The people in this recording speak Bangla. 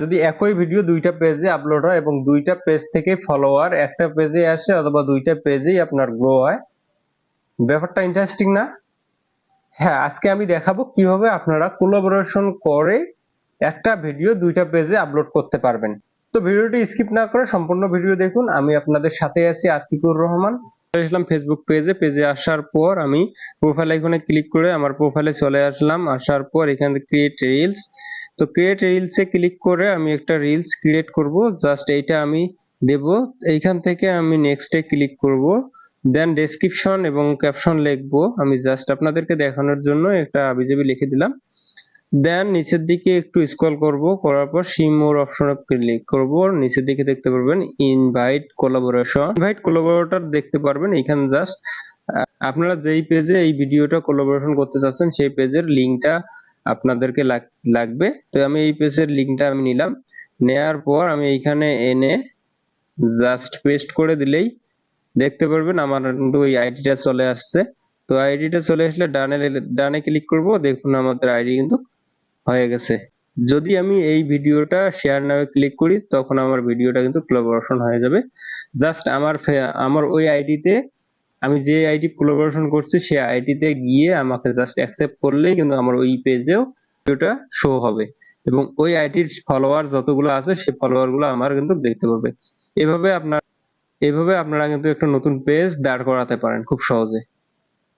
যদি একই ভিডিও দুইটা পেজে আপলোড হয় এবং দুইটা পেজ থেকে ফলোয়ার একটা পেজে আসে অথবা দুইটা পেজেই আপনার গ্রো হয়, ব্যাপারটা ইন্টারেস্টিং না? হ্যাঁ আজকে আমি দেখাবো কীভাবে আপনারা কোলাবোরেশন করে একটা ভিডিও দুইটা পেজে আপলোড করতে পারবেন। তো ভিডিওটি স্কিপ না করে সম্পূর্ণ ভিডিও দেখুন। আমি আপনাদের সাথে আছি আতিকুর রহমান। আসলাম ফেসবুক পেজে পেজে আসার পর আমি প্রোফাইল আইকনে ক্লিক করে আমার প্রোফাইলে চলে আসলাম। আসার পর এখানে ক্রিয়েট রিলস তো ক্রিয়েট রিলসে ক্লিক করে আমি একটা রিলস ক্রিয়েট করব। জাস্ট এইটা আমি দেব। এইখান থেকে আমি নেক্সটে ক্লিক করব। দেন ডেসক্রিপশন এবং ক্যাপশন লিখব। আমি জাস্ট আপনাদেরকে দেখানোর জন্য একটা আবিজাবি লিখে দিলাম। দেন নিচের দিকে একটু স্ক্রল করব। করার পর সিমোর অপশনে ক্লিক করব। নিচের দিকে দেখতে পারবেন ইনভাইট কোলাবোরেশন ইনভাইট কোলাবোরেটর দেখতে পারবেন। এখানে জাস্ট আপনারা যেই পেজে এই ভিডিওটা কোলাবোরেশন করতে চাচ্ছেন, সেই পেজের লিংকটা আপনাদেরকে লাগ- লাগবে। তো আমি এই পেজের লিংকটা আমি নিলাম। নেয়ার পর আমি এইখানে এনে জাস্ট পেস্ট করে দিলেই দেখতে পারবেন আমার কিন্তু ওই আইডিটা চলে আসছে। তো আইডিটা চলে আসলে ডানে ডানে ক্লিক করব, দেখুন আমাদের আইডি কিন্তু হয়ে গেছে। যদি আমি এই ভিডিওটা শেয়ার নামে ক্লিক করি, তখন আমার ভিডিওটা কিন্তু কোলাবোরেশন হয়ে যাবে। জাস্ট আমার আমার ওই আইডিতে আমি যে আইডি কোলাবোরেশন করছি সেই আইডিতে গিয়ে আমাকে জাস্ট অ্যাকসেপ্ট করলেই কিন্তু আমার ওই পেজেও ভিডিওটা শো হবে। এবং ওই আইডির ফলোয়ার যতগুলো আছে সেই ফলোয়ারগুলো আমার কিন্তু দেখতে পারবে। এভাবে আপনার, এভাবে আপনারা কিন্তু একটা নতুন পেজ দাঁড় করাতে পারেন খুব সহজে।